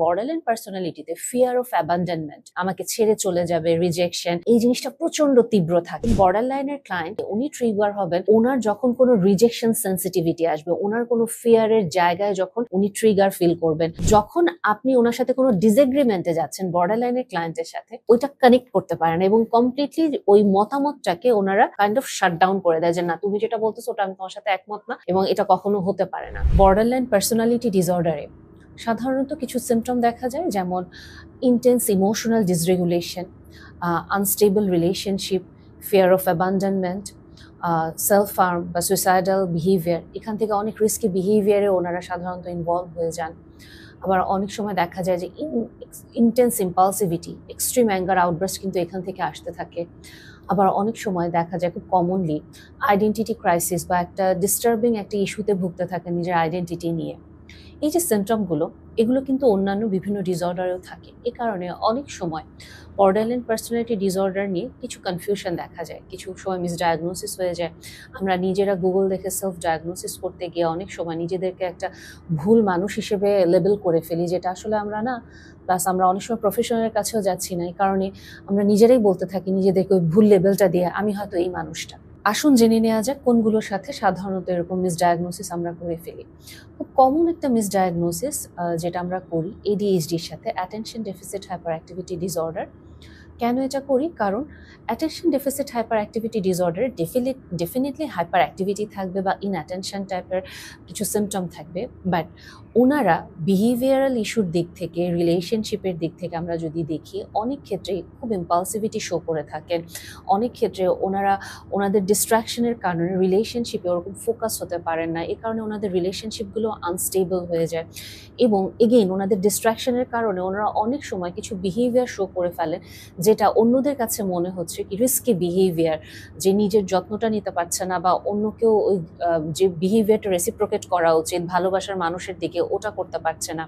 Borderland পার্সোনালিটিতে fear of abandonment আমাকে ছেড়ে চলে যাবে রিজেকশন এই জিনিসটা প্রচণ্ড তীব্র থাকে। বর্ডার লাইনের ক্লায়েন্ট উনি ট্রিগার হবেন ওনার যখন কোনো রিজেকশন সেন্সিটিভিটি আসবে ওনার কোনো ফিয়ারের জায়গায় যখন উনি ট্রিগার ফিল করবেন, যখন আপনি ওনার সাথে কোনো ডিসএগ্রিমেন্টে যাচ্ছেন বর্ডার লাইনের ক্লায়েন্টের সাথে, ওইটা কানেক্ট করতে পারেন এবং কমপ্লিটলি ওই মতামতটাকে ওনারা কাইন্ড অফ শাট ডাউন করে দেয় যে, না, তুমি যেটা বলতেছো, ওটা আমি তোমার সাথে একমত না এবং এটা কখনো হতে পারে না। বর্ডার লাইন পার্সোনালিটি ডিসঅর্ডারে সাধারণত কিছু সিমটম দেখা যায়, যেমন intense emotional dysregulation unstable relationship fear of abandonment self harm বা সুইসাইডাল বিহেভিয়ার এখান থেকে অনেক রিস্কি বিহেভিয়ারে ওনারা সাধারণত ইনভলভ হয়ে যান। আবার অনেক সময় দেখা যায় যে intense impulsivity extreme anger outburst কিন্তু এখান থেকে আসতে থাকে। আবার অনেক সময় দেখা যায় খুব কমনলি আইডেন্টিটি ক্রাইসিস বা একটা ডিস্টার্বিং একটা ইস্যুতে ভুগতে থাকে নিজের আইডেন্টিটি নিয়ে। এই যে সিমটমগুলো এগুলো কিন্তু অন্যান্য বিভিন্ন ডিসঅর্ডারেও থাকে। এ কারণে অনেক সময় বর্ডারল্যান্ড পার্সোনালিটি ডিসঅর্ডার নিয়ে কিছু কনফিউশন দেখা যায়। কিছু সময় মিসডায়াগনোসিস হয়ে যায়। আমরা নিজেরা গুগল দেখে সেলফ ডায়াগনোসিস করতে গিয়ে অনেক সময় নিজেদেরকে একটা ভুল মানুষ হিসেবে লেবেল করে ফেলি, যেটা আসলে আমরা না প্লাস আমরা অনেক সময় প্রফেশনালের কাছেও যাচ্ছি না। এই কারণে আমরা নিজেরাই বলতে থাকি নিজেদেরকে ওই ভুল লেবেলটা দিয়ে, আমি হয়তো এই মানুষটা। আসুন জেনে নেওয়া যাক কোনগুলোর সাথে সাধারণত এরকম মিসডায়াগনোসিস আমরা করে ফেলি। খুব কমন একটা মিসডায়াগনোসিস যেটা আমরা করি এডিএইচডির সাথে attention deficit hyper activity disorder কেন এটা করি? কারণ অ্যাটেনশন ডেফিসিট হাইপার অ্যাক্টিভিটি ডিসঅর্ডারে ডেফিনেটলি হাইপার অ্যাক্টিভিটি থাকবে বা ইন অ্যাটেনশন টাইপের কিছু সিমটম থাকবে বাট ওনারা বিহেভিয়ারাল ইস্যুর দিক থেকে রিলেশনশিপের দিক থেকে আমরা যদি দেখি, অনেক ক্ষেত্রে খুব ইম্পালসিভিটি শো করে থাকেন। অনেক ক্ষেত্রে ওনারা, ওনাদের ডিস্ট্রাকশনের কারণে রিলেশনশিপে ওরকম ফোকাস হতে পারেন না, এ কারণে ওনাদের রিলেশনশিপগুলো আনস্টেবল হয়ে যায়। এবং এগেইন ওনাদের ডিস্ট্রাকশনের কারণে ওনারা অনেক সময় কিছু বিহেভিয়ার শো করে ফেলেন যেটা অন্যদের কাছে মনে হচ্ছে কি রিস্কি বিহেভিয়ার যে নিজের যত্নটা নিতে পারছে না বা অন্য কেউ ওই যে বিহেভিয়ারটা রেসিপ্রোকেট করা উচিত, ভালোবাসার মানুষের দিকে ওটা করতে পারছে না।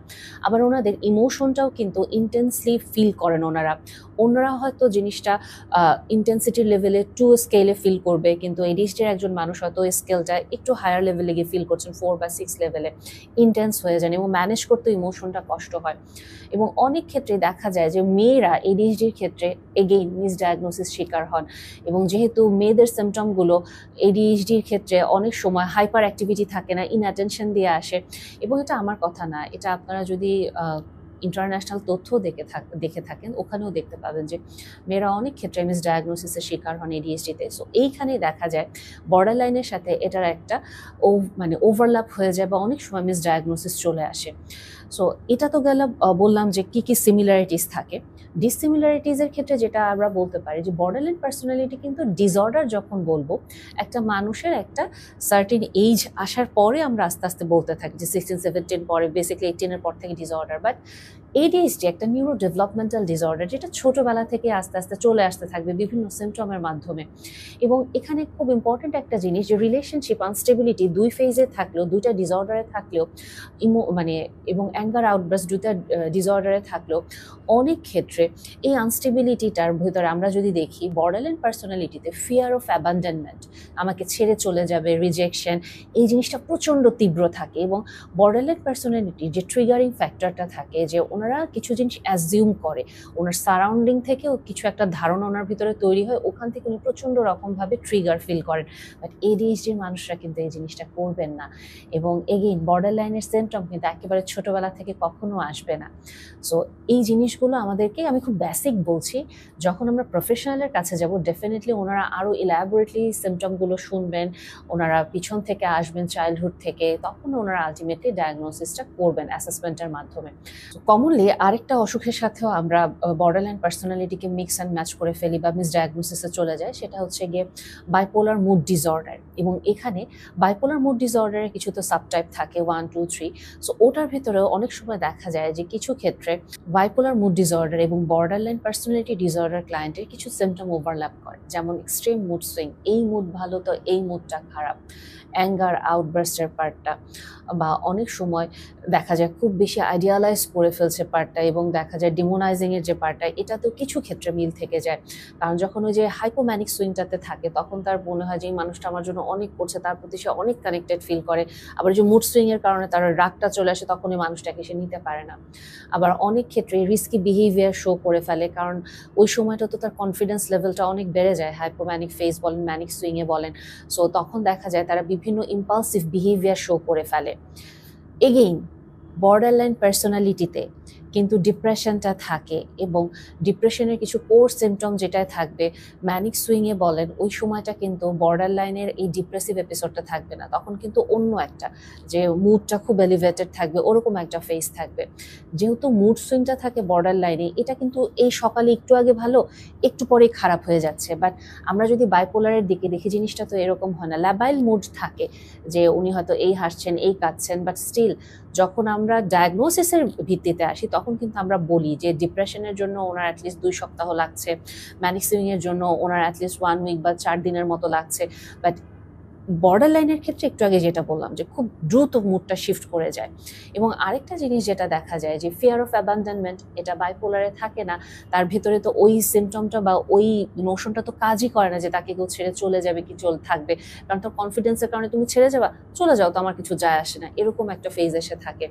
আবার ওনাদের ইমোশনটাও কিন্তু ইন্টেন্সলি ফিল করেন ওনারা। অন্যরা হয়তো জিনিসটা ইন্টেন্সিটির লেভেলে টু স্কেলে ফিল করবে, কিন্তু এডিএসডির একজন মানুষ হয়তো স্কেলটা একটু হায়ার লেভেলে গিয়ে ফিল করছেন ফোর বা সিক্স লেভেলে ইন্টেন্স হয়ে যান এবং ম্যানেজ করতে ইমোশনটা কষ্ট হয়। এবং অনেক ক্ষেত্রে দেখা যায় যে মেয়েরা এডিএসডির ক্ষেত্রে এগেইন মিসডায়াগনোসিস শিকার হন। এবং যেহেতু মেয়েদের সিমটমগুলো এডিএইচডির ক্ষেত্রে অনেক সময় হাইপার অ্যাক্টিভিটি থাকে না ইনঅ্যাটেনশন দিয়ে আসে। এবং এটা আমার কথা না, এটা আপনারা যদি ইন্টারন্যাশনাল তথ্য দেখে দেখে থাকেন। ওখানেও দেখতে পাবেন যে মেয়েরা অনেক ক্ষেত্রে মিস ডায়াগনোসিসের শিকার হন এডিএসডিতে সো এইখানে দেখা যায় বর্ডার লাইনের সাথে এটার একটা ও মানে ওভারল্যাপ হয়ে যায় বা অনেক সময় মিস ডায়াগনোসিস চলে আসে। সো এটা তো গেল বললাম যে কি কি সিমিলারিটিস থাকে। ডিসিমিলারিটিজের ক্ষেত্রে যেটা আমরা বলতে পারি যে বর্ডারল্যান্ড পার্সোনালিটি কিন্তু ডিসঅর্ডার যখন বলব, একটা মানুষের একটা সার্টিন এইজ আসার পরে আমরা আস্তে আস্তে বলতে থাকি যে সিক্সটিন সেভেন্টিন পরে বেসিক্যালি এইটিনের পর থেকে ডিসঅর্ডার বাট এডিএইচডি একটা নিউরো ডেভেলপমেন্টাল ডিসঅর্ডার যেটা ছোটবেলা থেকে আস্তে আস্তে চলে আসতে থাকবে বিভিন্ন সিমটমের মাধ্যমে। এবং এখানে খুব ইম্পর্টেন্ট একটা জিনিস যে রিলেশনশিপ আনস্টেবিলিটি দুই ফেজে থাকলেও, দুইটা ডিসঅর্ডারে থাকলেও ইমো মানে এবং অ্যাঙ্গার আউটব্রাস দুইটা ডিসঅর্ডারে থাকলেও, অনেক ক্ষেত্রে এই আনস্টেবিলিটিটার ভিতরে আমরা যদি দেখি বর্ডারল্যান্ড পার্সোনালিটিতে ফিয়ার অফ অ্যাবান্ডনমেন্ট আমাকে ছেড়ে চলে যাবে রিজেকশন এই জিনিসটা প্রচণ্ড তীব্র থাকে এবং বর্ডারল্যান্ড পার্সোনালিটি যে ট্রিগারিং ফ্যাক্টরটা থাকে, যে ওনারা কিছু জিনিস অ্যাজিউম করে। ওনার সারাউন্ডিং থেকেও কিছু একটা ধারণা ওনার ভিতরে তৈরি হয়। ওখান থেকে উনি প্রচণ্ড রকমভাবে ট্রিগার ফিল করেন। বাট এডিএইচডির মানুষরা কিন্তু এই জিনিসটা করবেন না। এবং এগেইন বর্ডার লাইনের সিমটম কিন্তু একেবারে ছোটোবেলা থেকে কখনো আসবে না। সো এই জিনিসগুলো আমাদেরকে, আমি খুব বেসিক বলছি, যখন আমরা প্রফেশনালের কাছে যাব ডেফিনেটলি ওনারা আরও ইলাবোরেটলি সিমটমগুলো শুনবেন। ওনারা পিছন থেকে আসবেন চাইল্ডহুড থেকে, তখন ওনারা আলটিমেটলি ডায়াগনোসিসটা করবেন অ্যাসেসমেন্টের মাধ্যমে। কমনলি আরেকটা অসুখের সাথেও আমরা বর্ডারল্যান্ড পার্সোনালিটিকে মিক্স অ্যান্ড ম্যাচ করে ফেলি বা মিস ডায়াগনোসিসে চলে যায়, সেটা হচ্ছে গিয়ে বাইপোলার মুড ডিসঅর্ডার এবং এখানে বাইপোলার মুড ডিসঅর্ডারের কিছু তো সাবটাইপ থাকে ওয়ান টু থ্রি সো ওটার ভেতরেও অনেক সময় দেখা যায় যে কিছু ক্ষেত্রে বাইপোলার মুড ডিসঅর্ডার এবং বর্ডারলাইন পার্সোনালিটি ডিসঅর্ডার ক্লায়েন্টের কিছু সিমটম ওভারল্যাপ করে, যেমন এক্সট্রিম মুড সুইং এই মুড ভালো তো এই মুডটা খারাপ অ্যাঙ্গার আউটবার্স্টের পার্টটা বা অনেক সময় দেখা যায় খুব বেশি আইডিয়ালাইজ করে ফেলছে পার্টটা এবং দেখা যায় ডিমোনাইজিং এর যে পার্টটা এটা তো কিছু ক্ষেত্রে মিল থেকে যায়। কারণ যখন ওই যে হাইপোম্যানিক সুইংটাতে থাকে, তখন তার মনে হয় যে এই মানুষটা আমার জন্য অনেক করছে, তার প্রতি সে অনেক কানেক্টেড ফিল করে। আবার যে মুড সুইং এর কারণে তার রাগটা চলে আসে, তখন ওই মানুষটাকে সে নিতে পারে না। আবার অনেক ক্ষেত্রে রিস্কি বিহেভিয়ার শো করে ফেলে, কারণ ওই সময়টা তো তার কনফিডেন্স লেভেলটা অনেক বেড়ে যায় হাইপোম্যানিক ফেস বলেন ম্যানিক সুইংয়ে বলেন। সো তখন দেখা যায় তারা বিভিন্ন ইম্পালসিভ বিহেভিয়ার শো করে ফেলে। এগেইন বর্ডার লাইন পার্সোনালিটিতে কিন্তু ডিপ্রেশনটা থাকে এবং ডিপ্রেশনের কিছু কোর সিমটম যেটায় থাকবে ম্যানিক সুইংয়ে বলেন, ওই সময়টা কিন্তু বর্ডার লাইনের এই ডিপ্রেসিভ এপিসোডটা থাকবে না। তখন কিন্তু অন্য একটা যে মুডটা খুব এলিভেটেড থাকবে, ওরকম একটা ফেস থাকবে। যেহেতু মুড সুইংটা থাকে বর্ডার লাইনে এটা কিন্তু এই সকালে একটু আগে ভালো, একটু পরেই খারাপ হয়ে যাচ্ছে। বাট আমরা যদি বাইপোলারের দিকে দেখি, জিনিসটা তো এরকম হয় না। ল্যাবাইল মুড থাকে যে উনি হয়তো এই হাসছেন, এই কাঁদছেন বাট স্টিল যখন আমরা ডায়াগনোসিসের ভিত্তিতে আসি, তখন কিন্তু আমরা বলি যে ডিপ্রেশনের জন্য ওনার অ্যাটলিস্ট দুই সপ্তাহ লাগছে ম্যানিক সুইংয়ের জন্য ওনার অ্যাটলিস্ট ওয়ান উইক বা চার দিনের মতো লাগছে বাট বর্ডার লাইনের ক্ষেত্রে একটু আগে যেটা বললাম যে খুব দ্রুত মুডটা শিফট করে যায়। এবং আরেকটা জিনিস যেটা দেখা যায় যে ফিয়ার অফ অ্যাবান্ডনমেন্ট এটা বাইপোলারে থাকে না, তার ভেতরে তো ওই সিমটমটা বা ওই নোশনটা তো কাজই করে না যে তাকে কেউ ছেড়ে চলে যাবে কি চল, থাকবে। কারণ তোর কনফিডেন্সের কারণে তুমি ছেড়ে যাবা, চলে যাও তো আমার কিছু যায় আসে না। এরকম একটা ফেজ এসে থাকে।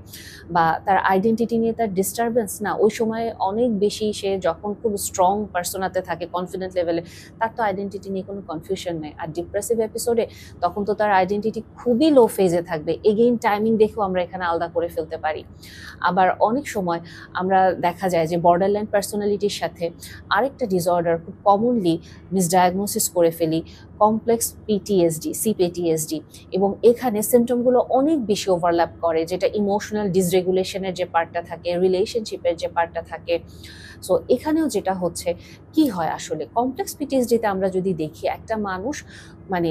বা তার আইডেন্টিটি নিয়ে তার ডিস্টারবেন্স না, ওই সময়ে অনেক বেশি সে যখন খুব স্ট্রং পার্সোনাতে থাকে কনফিডেন্ট লেভেলে তার তো আইডেন্টিটি নিয়ে কোনো কনফিউশন নেই। আর ডিপ্রেসিভ এপিসোডে তখন তো তার আইডেন্টিটি খুবই লো ফেজে থাকবে। এগেইন টাইমিং দেখেও আমরা এখানে আলাদা করে ফেলতে পারি। আবার অনেক সময় আমরা দেখা যায় যে বর্ডারল্যান্ড পার্সোনালিটির সাথে আরেকটা ডিসঅর্ডার খুব কমনলি মিসডায়াগনোসিস করে ফেলি কমপ্লেক্স পিটিএসডি সিপিটিএসডি এবং এখানে সিমটমগুলো অনেক বেশি ওভারল্যাপ করে, যেটা ইমোশনাল ডিসরেগুলেশনের যে পার্টটা থাকে রিলেশনশিপের যে পার্টটা থাকে। সো এখানেও যেটা হচ্ছে, কি হয় আসলে? কমপ্লেক্স পিটিএসডিতে আমরা যদি দেখি, একটা মানুষ মানে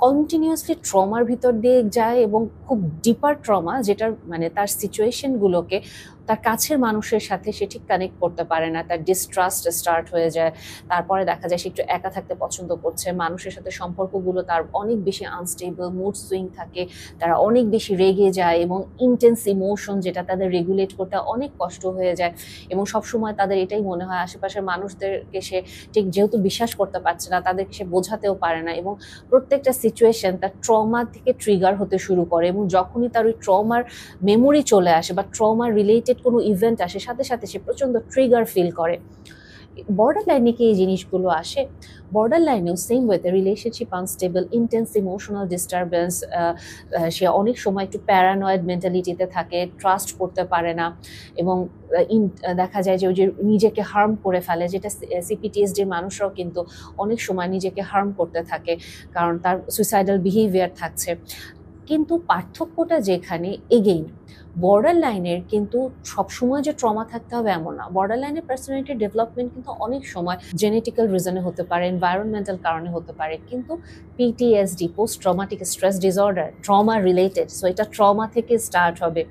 কন্টিনিউয়াসলি ট্রমার ভিতর দিয়ে যায় এবং খুব ডিপার ট্রমা যেটার মানে তার সিচুয়েশনগুলোকে তার কাছের মানুষের সাথে সে ঠিক কানেক্ট করতে পারে না, তার ডিস্ট্রাস্ট স্টার্ট হয়ে যায়। তারপরে দেখা যায় সে একটু একা থাকতে পছন্দ করছে, মানুষের সাথে সম্পর্কগুলো তার অনেক বেশি আনস্টেবল মুড সুইং থাকে, তারা অনেক বেশি রেগে যায় এবং ইন্টেন্স ইমোশন যেটা তাদের রেগুলেট করতে অনেক কষ্ট হয়ে যায় এবং সবসময় তাদের এটাই মনে হয় আশেপাশের মানুষদেরকে সে ঠিক যেহেতু বিশ্বাস করতে পারছে না, তাদেরকে সে বোঝাতেও পারে না এবং প্রত্যেকটা সিচুয়েশন তার ট্রমা থেকে ট্রিগার হতে শুরু করে এবং যখনই তার ওই ট্রমার মেমোরি চলে আসে বা ট্রমা রিলেটেড কোনো ইভেন্ট আসে, সাথে সাথে সে প্রচণ্ড ট্রিগার ফিল করে। বর্ডার লাইনে কি এই জিনিসগুলো আসে? বর্ডার লাইনেও সেম ওয়েতে relationship unstable intense emotional disturbance সে অনেক সময় একটু প্যারানয়েড মেন্টালিটিতে থাকে ট্রাস্ট করতে পারে না এবং দেখা যায় যে ওই যে নিজেকে হার্ম করে ফেলে, যেটা সিপিটিএসডির মানুষরাও কিন্তু অনেক সময় নিজেকে হার্ম করতে থাকে কারণ তার সুইসাইডাল বিহেভিয়ার থাকছে। কিন্তু পার্থক্যটা যেখানে এগেইন বর্ডার লাইনের কিন্তু সবসময় যে ট্রমা থাকতে হবে এমন না। বর্ডার লাইনের পার্সোনালিটি ডেভেলপমেন্ট কিন্তু অনেক সময় জেনেটিক্যাল রিজনে হতে পারে এনভায়রনমেন্টাল কারণে হতে পারে। কিন্তু PTSD post traumatic stress disorder trauma related so এটা ট্রমা থেকে স্টার্ট হবে।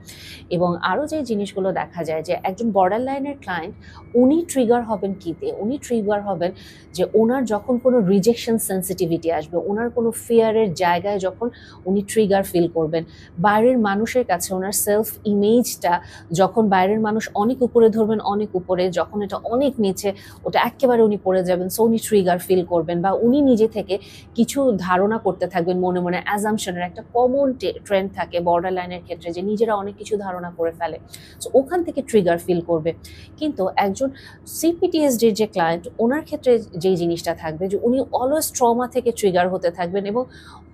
এবং আরও যে জিনিসগুলো দেখা যায় যে একজন বর্ডার লাইনের ক্লায়েন্ট উনি ট্রিগার হবেন কিতে উনি ট্রিগার হবেন যে ওনার যখন কোনো রিজেকশন সেন্সিটিভিটি আসবে, ওনার কোনো ফিয়ারের জায়গায় যখন উনি ট্রিগার ফিল করবেন, বাইরের মানুষের কাছে ওনার সেলফ ইমেজটা যখন বাইরের মানুষ অনেক উপরে ধরবেন, অনেক উপরে, যখন এটা অনেক নিচে, ওটা একেবারে উনি পড়ে যাবেন সো উনি ট্রিগার ফিল করবেন বা উনি নিজে থেকে কিছু ধারণা করতে থাকবেন মনে মনে অ্যাজামশনের একটা কমন ট্রেন্ড থাকে বর্ডার লাইনের ক্ষেত্রে যে নিজেরা অনেক কিছু ধারণা করে ফেলে। সো ওখান থেকে ট্রিগার ফিল করবে। কিন্তু একজন সিপিটিএসডির যে ক্লায়েন্ট ওনার ক্ষেত্রে যেই জিনিসটা থাকবে যে উনি অলওয়েজ ট্রমা থেকে ট্রিগার হতে থাকবেন এবং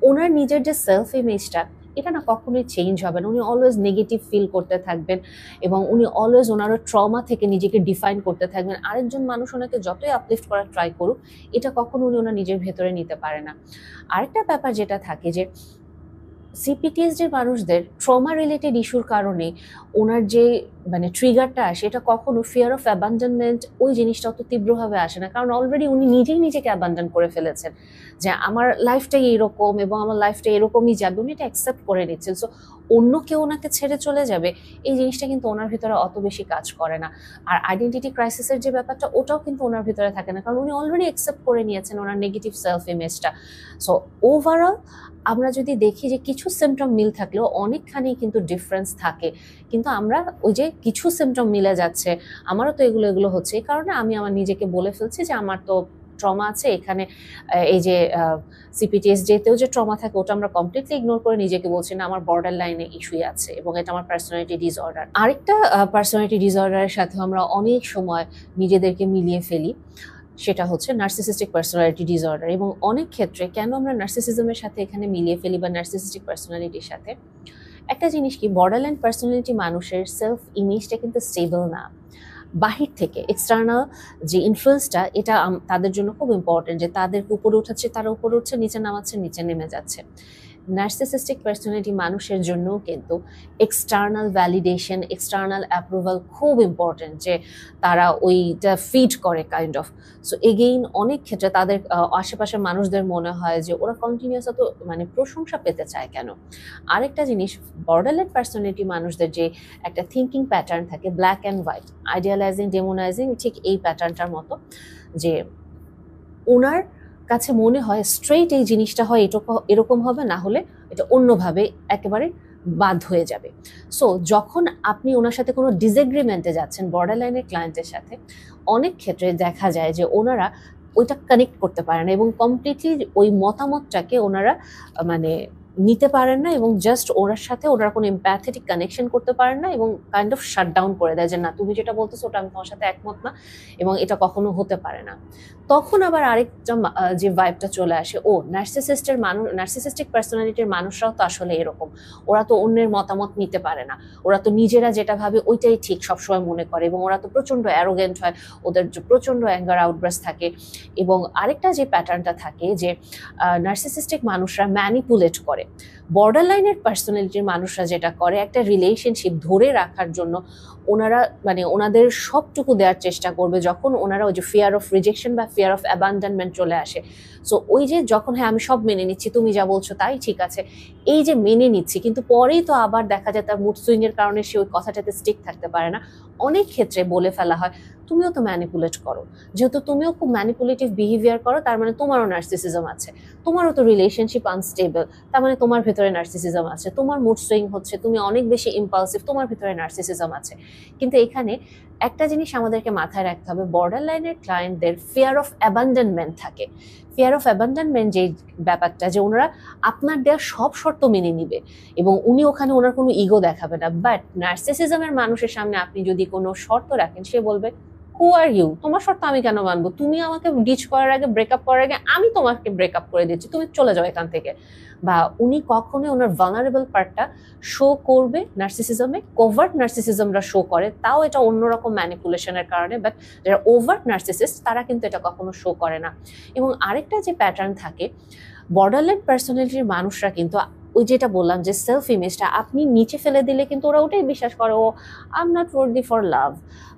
ওনার নিজের যে সেলফ ইমেজটা এটা না কখনোই চেঞ্জ হবে না। উনি অলওয়েজ নেগেটিভ ফিল করতে থাকবেন এবং উনি অলওয়েজ ওনার ট্রমা থেকে নিজেকে ডিফাইন করতে থাকবেন। আরেকজন মানুষ ওনাকে যতই আপলিফ্ট করার ট্রাই করুক, এটা কখনো উনি ওনার নিজের ভেতরে নিতে পারে না। আরেকটা ব্যাপার যেটা থাকে যে সিপিটিএসডির মানুষদের ট্রমা রিলেটেড ইস্যুর কারণে ওনার যে মানে ট্রিগারটা আসে এটা কখনো ফিয়ার অফ অ্যাবান্ডনমেন্ট ওই জিনিসটা অত তীব্রভাবে আসে না। কারণ অলরেডি উনি নিজেই নিজেকে অ্যাবান্ডন করে ফেলেছেন যে আমার লাইফটাই এরকম এবং আমার লাইফটা এরকমই যাবে। উনি এটা অ্যাকসেপ্ট করে নিচ্ছেন। সো অন্য কেউ ওনাকে ছেড়ে চলে যাবে, এই জিনিসটা কিন্তু ওনার ভিতরে অত বেশি কাজ করে না। আর আইডেন্টিটি ক্রাইসিসের যে ব্যাপারটা, ওটাও কিন্তু ওনার ভিতরে থাকে না। কারণ উনি অলরেডি অ্যাকসেপ্ট করে নিয়েছেন ওনার নেগেটিভ সেলফ ইমেজটা সো ওভারঅল আমরা যদি দেখি যে কিছু সিমটম মিল থাকলেও অনেকখানি কিন্তু ডিফারেন্স থাকে। কিন্তু আমরা ওই যে কিছু সিমটম মিলে যাচ্ছে। আমারও তো এগুলো এগুলো হচ্ছে। এই কারণে আমি আমার নিজেকে বলে ফেলছি যে, আমার তো ট্রমা আছে। এখানে এই যে সিপিটিএস যেতেও যে ট্রমা থাকে, ওটা আমরা কমপ্লিটলি ইগনোর করে নিজেকে বলছি না, আমার বর্ডার লাইনে ইস্যুই আছে এবং এটা আমার পার্সোনালিটি ডিসঅর্ডার আরেকটা পার্সোনালিটি ডিসঅর্ডারের সাথে আমরা অনেক সময় নিজেদেরকে মিলিয়ে ফেলি, সেটা হচ্ছে নার্সিসিস্টিক পার্সোনালিটি ডিসঅর্ডার এবং অনেক ক্ষেত্রে কেন আমরা নার্সিসিজমের সাথে এখানে মিলিয়ে ফেলি বা নার্সিসিস্টিক পার্সোনালিটির সাথে? একটা জিনিস কি বর্ডারল্যান্ড পার্সোনালিটি মানুষের সেলফ ইমেজটা কিন্তু স্টেবল না। বাহির থেকে এক্সটার্নাল যে ইনফ্লুয়েন্সটা এটা তাদের জন্য খুব ইম্পর্টেন্ট যে তাদেরকে উপরে উঠাচ্ছে তারা উপরে উঠছে, নিচে নামাচ্ছে, নিচে নেমে যাচ্ছে। নার্সিসিস্টিক পার্সোনালিটি মানুষের জন্যও কিন্তু এক্সটার্নাল ভ্যালিডেশন এক্সটার্নাল অ্যাপ্রুভাল খুব ইম্পর্টেন্ট যে তারা ওইটা ফিড করে কাইন্ড অফ সো এগেইন অনেক ক্ষেত্রে তাদের আশেপাশের মানুষদের মনে হয় যে ওরা কন্টিনিউয়াস অত মানে প্রশংসা পেতে চায় কেন? আরেকটা জিনিস বর্ডারল্যান্ড পার্সোনালিটি মানুষদের যে একটা থিঙ্কিং প্যাটার্ন থাকে black and white idealising demonising ঠিক এই প্যাটার্নটার মতো যে ওনার কাছে মনে হয় স্ট্রেইট এই জিনিসটা হয় এটুকু- এরকম হবে, না হলে এটা অন্যভাবে একেবারে বাদ হয়ে যাবে। সো যখন আপনি ওনার সাথে কোনো ডিসএগ্রিমেন্টে যাচ্ছেন বর্ডার লাইনের ক্লায়েন্টের সাথে, অনেক ক্ষেত্রে দেখা যায় যে ওনারা ওইটা কানেক্ট করতে পারে না এবং কমপ্লিটলি ওই মতামতটাকে ওনারা মানে নিতে পারেন না এবং জাস্ট ওনার সাথে ওনারা কোনো এম্প্যাথেটিক কানেকশন করতে পারেন না এবং কাইন্ড অফ শাট ডাউন করে দেয় যে, না, তুমি যেটা বলতেছো ওটা আমি তোমার সাথে একমত না এবং এটা কখনো হতে পারে না। তখন আবার আরেকটা যে ভাইবটা চলে আসে, ও নার্সিসিস্টের মানুষ নার্সিসিস্টিক পার্সোনালিটির মানুষরাও তো আসলে এরকম। ওরা তো অন্যের মতামত নিতে পারে না। ওরা তো নিজেরা যেটা ভাবে ওইটাই ঠিক সবসময় মনে করে এবং ওরা তো প্রচণ্ড অ্যারোগেন্ট হয়, ওদের প্রচণ্ড অ্যাঙ্গার আউটব্রাস থাকে এবং আরেকটা যে প্যাটার্নটা থাকে যে নার্সিসিস্টিক মানুষরা ম্যানিপুলেট করে। it. বর্ডার লাইনের পার্সোনালিটির মানুষরা যেটা করে, একটা রিলেশনশিপ ধরে রাখার জন্য ওনারা মানে ওনাদের সবটুকু দেওয়ার চেষ্টা করবে যখন ওনারা ওই যে ফিয়ার অফ রিজেকশন বা ফিয়ার অফ অ্যাবান্ডনমেন্ট চলে আসে। সো ওই যে যখন হ্যাঁ আমি সব মেনে নিচ্ছি, তুমি যা বলছো তাই ঠিক আছে। এই যে মেনে নিচ্ছি, কিন্তু পরেই তো আবার দেখা যায় তার মুড সুইং এর কারণে সে ওই কথাটাতে স্টিক থাকতে পারে না। অনেক ক্ষেত্রে বলে ফেলা হয়, তুমিও তো ম্যানিপুলেট করো। যেহেতু তুমিও খুব ম্যানিপুলেটিভ বিহেভিয়ার করো, তার মানে তোমারও নার্সিসিজম আছে। তোমারও তো রিলেশনশিপ আনস্টেবল তার মানে তোমার ভেতরে নার্সিসিজম আছে, তোমার মুড সুইং হচ্ছে, তুমি অনেক বেশি ইম্পালসিভ তোমার ভিতরে নার্সিসিজম আছে। কিন্তু এখানে একটা জিনিস আমাদেরকে মাথায় রাখতে হবে বর্ডার লাইনের ক্লায়েন্টদের ফিয়ার অফ অ্যাবান্ডনমেন্ট থাকে। ফিয়ার অফ অ্যাবান্ডনমেন্ট যে ব্যাপারটা, যে ওনারা আপনার দেওয়া সব শর্ত মেনে নিবে এবং উনি ওখানে ওনার কোনো ইগো দেখাবে না। বাট নার্সিসিজমের মানুষের সামনে আপনি যদি কোনো শর্ত রাখেন, সে বলবে হু আর ইউ তোমার শর্ত আমি কেন মানবো? তুমি আমাকে ডিচ করার আগে ব্রেকআপ করার আগে আমি তোমাকে ব্রেকআপ করে দিচ্ছি। তুমি চলে যাও এখান থেকে। বা উনি কখনোই ওনার ভালনারেবল পার্টটা শো করবে নার্সিসিজমে কোভার্ট নার্সিসিজমরা শো করে। তাও এটা অন্যরকম ম্যানিপুলেশনের কারণে। বাট যারা ওভার্ট নার্সিসিস্ট তারা কিন্তু এটা কখনো শো করে না। এবং আরেকটা যে প্যাটার্ন থাকে বর্ডারল্যান্ড পার্সোনালিটির মানুষরা কিন্তু ওই যেটা বললাম যে সেলফ ইমেজটা আপনি নিচে ফেলে দিলে কিন্তু ওরা ওটাই বিশ্বাস করে, I am not worthy for love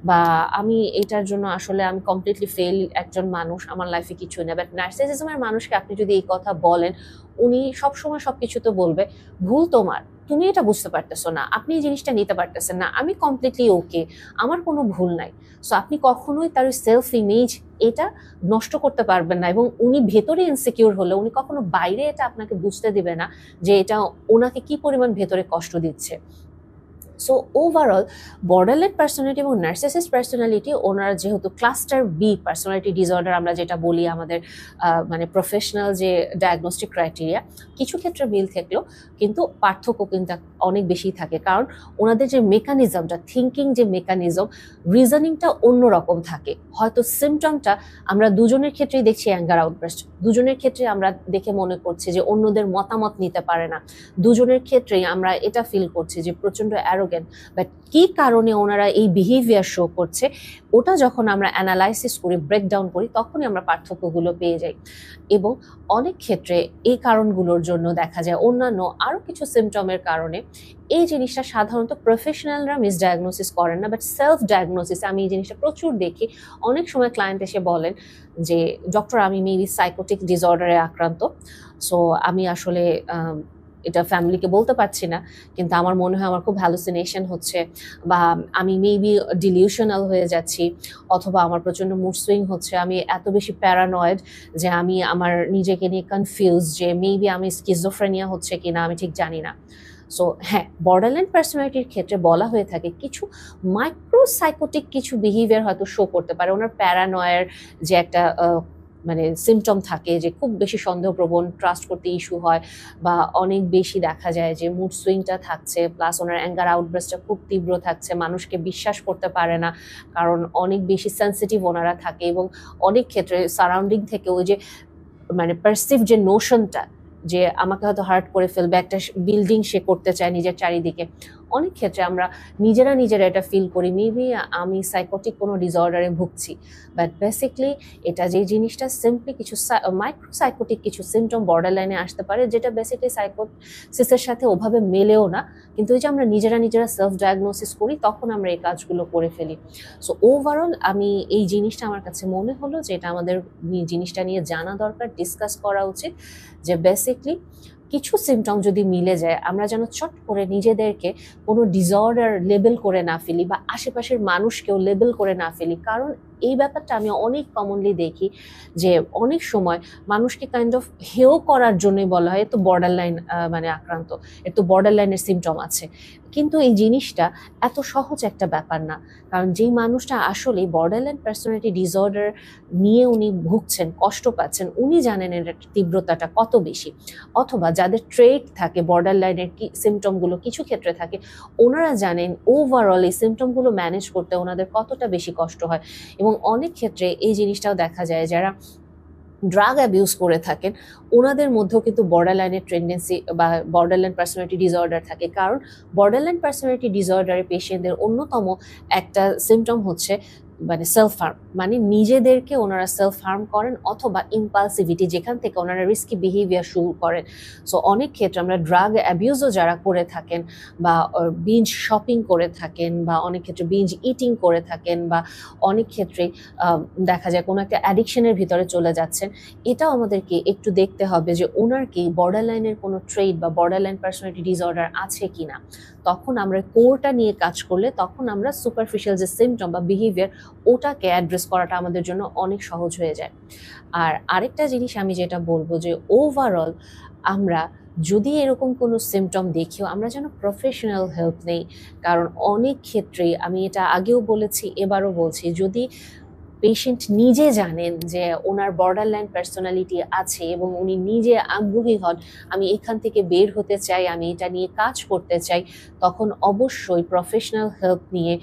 বা, আমি এটার জন্য আসলে আমি কমপ্লিটলি ফেল একজন মানুষ, আমার লাইফে কিছুই না। বাট নার্সিসিজমের মানুষকে আপনি যদি এই কথা বলেন উনি সবসময় সবকিছু তো বলবে, ভুল তোমার, তুমি এটা বুঝতে পারতেছো না, আপনি এই জিনিসটা নিতে পারতেছেন না, আমি কমপ্লিটলি ওকে আমার কোনো ভুল নাই। সো আপনি কখনোই তার সেলফ ইমেজ এটা নষ্ট করতে পারবেন না এবং উনি ভেতরে ইনসিকিউর হলে উনি কখনো বাইরে এটা আপনাকে বুঝতে দিবে না যে এটা ওনাকে কি পরিমাণ ভেতরে কষ্ট দিচ্ছে। সো ওভারঅল বর্ডারল্যান্ড পার্সোনালিটি এবং নার্সিসিস্ট পার্সোনালিটি ওনারা যেহেতু ক্লাস্টার বি পার্সোনালিটি ডিসঅর্ডার আমরা যেটা বলি আমাদের মানে প্রফেশনাল যে ডায়াগনস্টিক ক্রাইটেরিয়া কিছু ক্ষেত্রে মিল থাকলেও কিন্তু পার্থক্য কিন্তু অনেক বেশি থাকে। কারণ ওনাদের যে মেকানিজমটা থিঙ্কিং যে মেকানিজম রিজনিংটা অন্যরকম থাকে। হয়তো সিমটমটা আমরা দুজনের ক্ষেত্রেই দেখছি অ্যাঙ্গার আউটব্রেস্ট দুজনের ক্ষেত্রে আমরা দেখে মনে করছি যে অন্যদের মতামত নিতে পারে না। দুজনের ক্ষেত্রেই আমরা এটা ফিল করছি যে প্রচণ্ড অ্যারোগেন্ট অর্গান বাট কি কারণে ওনারা এই বিহেভিয়ার শো করছে, ওটা যখন আমরা অ্যানালাইসিস করি ব্রেকডাউন করি, তখনই আমরা পার্থক্যগুলো পেয়ে যাই। এবং অনেক ক্ষেত্রে এই কারণগুলোর জন্য দেখা যায় অন্যান্য আরও কিছু সিমটমের কারণে এই জিনিসটা সাধারণত প্রফেশনালরা মিসডায়াগনোসিস করেন না বাট সেলফ ডায়াগনোসিস আমি এই জিনিসটা প্রচুর দেখি। অনেক সময় ক্লায়েন্ট এসে বলেন যে ডক্টর আমি মেবি সাইকোটিক ডিসঅর্ডারে আক্রান্ত সো আমি আসলে এটা ফ্যামিলিকে বলতে পারছি না, কিন্তু আমার মনে হয় আমার খুব হ্যালুসিনেশন হচ্ছে বা আমি মেবি ডিলিউশনাল হয়ে যাচ্ছি অথবা আমার প্রচণ্ড মুড সুইং হচ্ছে, আমি এত বেশি প্যারানয়েড যে আমি আমার নিজেকে নিয়ে কনফিউজ যে মেবি আমি স্কিজোফ্রেনিয়া হচ্ছে কিনা আমি ঠিক জানি না। সো হ্যাঁ বর্ডারল্যান্ড পার্সোনালিটির ক্ষেত্রে বলা হয়ে থাকে কিছু মাইক্রোসাইকোটিক কিছু বিহেভিয়ার হয়তো শো করতে পারে, ওনার প্যারানয়ের যে একটা মানে সিমটম থাকে যে খুব বেশি সন্দেহপ্রবণ ট্রাস্ট করতে ইস্যু হয় বা অনেক বেশি দেখা যায় যে মুড সুইংটা থাকছে প্লাস ওনার অ্যাঙ্গার আউটব্রেসটা খুব তীব্র থাকছে, মানুষকে বিশ্বাস করতে পারে না, কারণ অনেক বেশি সেন্সিটিভ ওনারা থাকে এবং অনেক ক্ষেত্রে সারাউন্ডিং থেকে ওই যে মানে পারসিভ যে নোশনটা যে আমাকে হয়তো হার্ট করে ফেলবে, একটা বিল্ডিং সে করতে চায় নিজের চারিদিকে। অনেক ক্ষেত্রে আমরা নিজেরা নিজেরা এটা ফিল করি। মেবি আমি সাইকোটিক কোনো ডিসঅর্ডারে ভুগছি। বাট বেসিকলি এটা যে জিনিসটা সিম্পলি কিছু মাইক্রোসাইকোটিক কিছু সিমটম বর্ডার লাইনে আসতে পারে, যেটা বেসিকলি সাইকোসিসের সাথে ওভাবে মেলেও না। কিন্তু ওই যে আমরা নিজেরা নিজেরা সেলফ ডায়াগনোসিস করি, তখন আমরা এই কাজগুলো করে ফেলি। সো ওভারঅল আমি এই জিনিসটা আমার কাছে মনে হলো যে এটা আমাদের জিনিসটা নিয়ে জানা দরকার ডিসকাস করা উচিত যে বেসিকলি কিছু সিমটম যদি মিলে যায়, আমরা যেন চট করে নিজেদেরকে কোনো ডিসঅর্ডার লেবেল করে না ফেলি বা আশেপাশের মানুষকেও লেবেল করে না ফেলি। কারণ এই ব্যাপারটা আমি অনেক কমনলি দেখি যে অনেক সময় মানুষকে কাইন্ড অফ হেও করার জন্যই বলা হয় তো বর্ডার লাইন মানে আক্রান্ত এর তো বর্ডার লাইনের সিমটম আছে। কিন্তু এই জিনিসটা এত সহজ একটা ব্যাপার না। কারণ যেই মানুষটা আসলে বর্ডার লাইন পার্সোনালিটি ডিসঅর্ডার নিয়ে উনি ভুগছেন, কষ্ট পাচ্ছেন, উনি জানেন এর তীব্রতাটা কত বেশি। অথবা যাদের ট্রেড থাকে বর্ডার লাইনের কি সিমটমগুলো কিছু ক্ষেত্রে থাকে, ওনারা জানেন ওভারঅল এই সিমটমগুলো ম্যানেজ করতে ওনাদের কতটা বেশি কষ্ট হয়। এবং অনেক ক্ষেত্রে এই জিনিসটাও দেখা যায় যারা ড্রাগ অ্যাবিউজ করে থাকেন, ওনাদের মধ্যেও কিন্তু বর্ডার লাইনের টেন্ডেন্সি বা বর্ডার লাইন পার্সোনালিটি ডিসঅর্ডার থাকে। কারণ বর্ডার লাইন পার্সোনালিটি ডিসঅর্ডারের পেশেন্টদের অন্যতম একটা সিমটম হচ্ছে মানে সেলফ হার্ম মানে নিজেদেরকে ওনারা সেলফ হার্ম করেন অথবা ইম্পালসিভিটি যেখান থেকে ওনারা রিস্কি বিহেভিয়ার শুরু করেন। সো অনেক ক্ষেত্রে আমরা ড্রাগ অ্যাবিউজও যারা করে থাকেন বা বিঞ্জ শপিং করে থাকেন বা অনেক ক্ষেত্রে বিঞ্জ ইটিং করে থাকেন বা অনেক ক্ষেত্রে দেখা যায় কোনো একটা অ্যাডিকশনের ভিতরে চলে যাচ্ছেন, এটাও আমাদেরকে একটু দেখতে হবে যে ওনার কি বর্ডার লাইনের কোনো ট্রেড বা বর্ডার লাইন পার্সোনালিটি ডিসঅর্ডার আছে কি না তখন আমরা কোরটা নিয়ে কাজ করলে তখন আমরা সুপারফিশিয়াল যে সিমটম বা বিহেভিয়ার ওটাকে অ্যাড্রেস করাটা আমাদের জন্য অনেক সহজ হয়ে যায়। আর আরেকটা জিনিস আমি যেটা বলব যে ওভারঅল আমরা যদি এরকম কোনো সিমটম দেখিও, আমরা যেন প্রফেশনাল হেল্প নেই। কারণ অনেক ক্ষেত্রেই আমি এটা আগেও বলেছি, এবারও বলছি, যদি পেশেন্ট নিজে জানেন যে ওনার বর্ডার লাইন পার্সোনালিটি আছে এবং উনি নিজে আগ্রহী হন, আমি এখান থেকে বের হতে চাই, আমি এটা নিয়ে কাজ করতে চাই, তখন অবশ্যই প্রফেশনাল হেল্প নিয়ে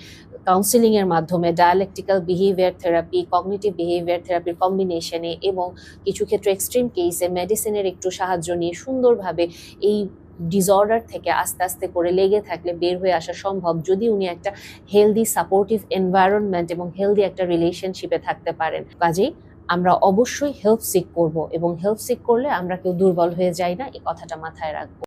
কাউন্সিলিং এর মাধ্যমে dialectical behaviour therapy cognitive behaviour থেরাপির কম্বিনেশনে এবং কিছু ক্ষেত্রে এক্সট্রিম কেসে মেডিসিনের একটু সাহায্য নিয়ে সুন্দরভাবে এই ডিসঅর্ডার থেকে আস্তে আস্তে করে লেগে থাকলে বের হয়ে আসা সম্ভব যদি উনি একটা হেলদি সাপোর্টিভ এনভায়রনমেন্ট এবং হেলদি একটা রিলেশনশিপে থাকতে পারেন। কাজেই আমরা অবশ্যই হেল্প সিক করব এবং হেল্প সিক করলে আমরা কেউ দুর্বল হয়ে যাই না, এই কথাটা মাথায় রাখব।